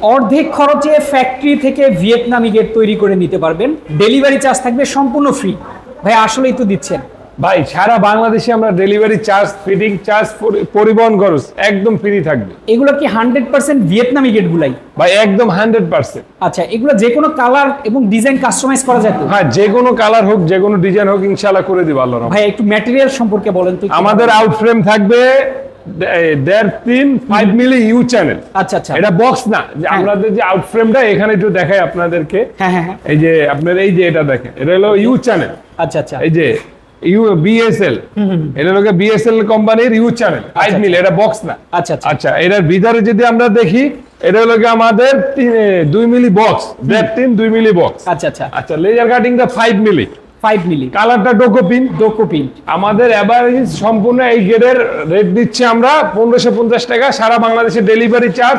অর্ধেক খরচে ফ্যাক্টরি থেকে ভিয়েতনামি গেট তৈরি করে নিতে পারবেন। ডেলিভারি চার্জ থাকবে সম্পূর্ণ ফ্রি ভাই আসলেই তো দিচ্ছেন। ভাই সারা বাংলাদেশে আমরা ডেলিভারি চার্জ ফিটিং চার্জ পরিবহন খরচ একদম ফ্রি থাকবে। এগুলো কি হান্ড্রেড পার্সেন্ট ভিয়েতনামি গেটগুলাই ভাই একদম হান্ড্রেড পার্সেন্ট আচ্ছা এগুলো যে কোনো কালার এবং ডিজাইন কাস্টমাইজ করা যায় হ্যাঁ যে কোনো কালার হোক যে কোনো ডিজাইন হোক ইনশাল্লাহ করে দিব আল্লাহ ভাই একটু ম্যাটেরিয়াল সম্পর্কে বলেন তো আমাদের আউট ফ্রেম থাকবে দেড় তিন ফাইভ মিলি ইউ চ্যানেল আচ্ছা আচ্ছা। এটা বক্স না। যে হ্যাঁ। আমাদের যে আউট এখানে একটু দেখাই আপনাদেরকে। হ্যাঁ হ্যাঁ এই যে আপনার এই যে এটা দেখেন এটা হলো ইউ চ্যানেল আচ্ছা আচ্ছা। এই যে ইউ বিএসএল এটা হলো বিএসএল কোম্পানির ইউ চ্যানেল ফাইভ আচ্ছা, মিলি এটা বক্স না। আচ্ছা আচ্ছা। আচ্ছা এটার ভিতরে যদি আমরা দেখি এটা হলো আমাদের দুই মিলি বক্স দেড় তিন দুই মিলি বক্স আচ্ছা আচ্ছা। আচ্ছা লেজার কাটিংটা ফাইভ মিলি। ফাইভ মিলি কালারটা ডোকোপিন ডোকো প্রিন্ট আমাদের অ্যাভারেজ সম্পূর্ণ এই গেটের রেট দিচ্ছি আমরা পনেরোশো পঞ্চাশ টাকা সারা বাংলাদেশে ডেলিভারি চার্জ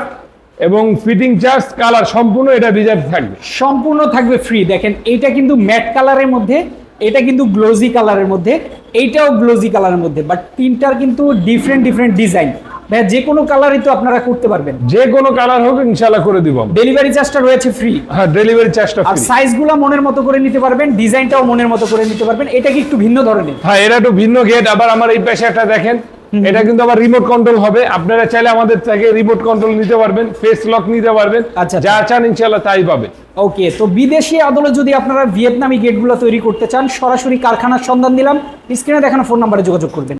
এবং ফিটিং চার্জ কালার সম্পূর্ণ এটা রিজার্ভ থাকবে। সম্পূর্ণ থাকবে ফ্রি দেখেন এইটা কিন্তু ম্যাট কালারের মধ্যে এটা কিন্তু গ্লোজি কালারের মধ্যে এইটাও গ্লোজি কালারের মধ্যে বাট তিনটার কিন্তু ডিফারেন্ট ডিফারেন্ট ডিজাইন ভাই যে কোনো কালারই তো আপনারা করতে পারবেন। যে কোনো কালার হোক ইনশাল্লাহ করে দিব। ডেলিভারি চার্জটা রয়েছে ফ্রি হ্যাঁ ডেলিভারি চার্জটা আর ফ্রি সাইজগুলো মনের মতো করে নিতে পারবেন ডিজাইনটাও মনের মতো করে নিতে পারবেন। এটা কি একটু ভিন্ন ধরনের? হ্যাঁ এটা একটু ভিন্ন গেট আবার আমার এই পাশে একটা দেখেন এটা কিন্তু আবার রিমোট কন্ট্রোল হবে। আপনারা চাইলে আমাদের থেকে রিমোট কন্ট্রোল নিতে পারবেন ফেস লক নিতে পারবেন। আচ্ছা, যা চান ইনশাল্লাহ তাই পাবে। ওকে তো বিদেশি আদলে যদি আপনারা ভিয়েতনামি গেটগুলো তৈরি করতে চান সরাসরি কারখানার সন্ধান দিলাম। স্ক্রিনে দেখানো ফোন নাম্বারে যোগাযোগ করবেন।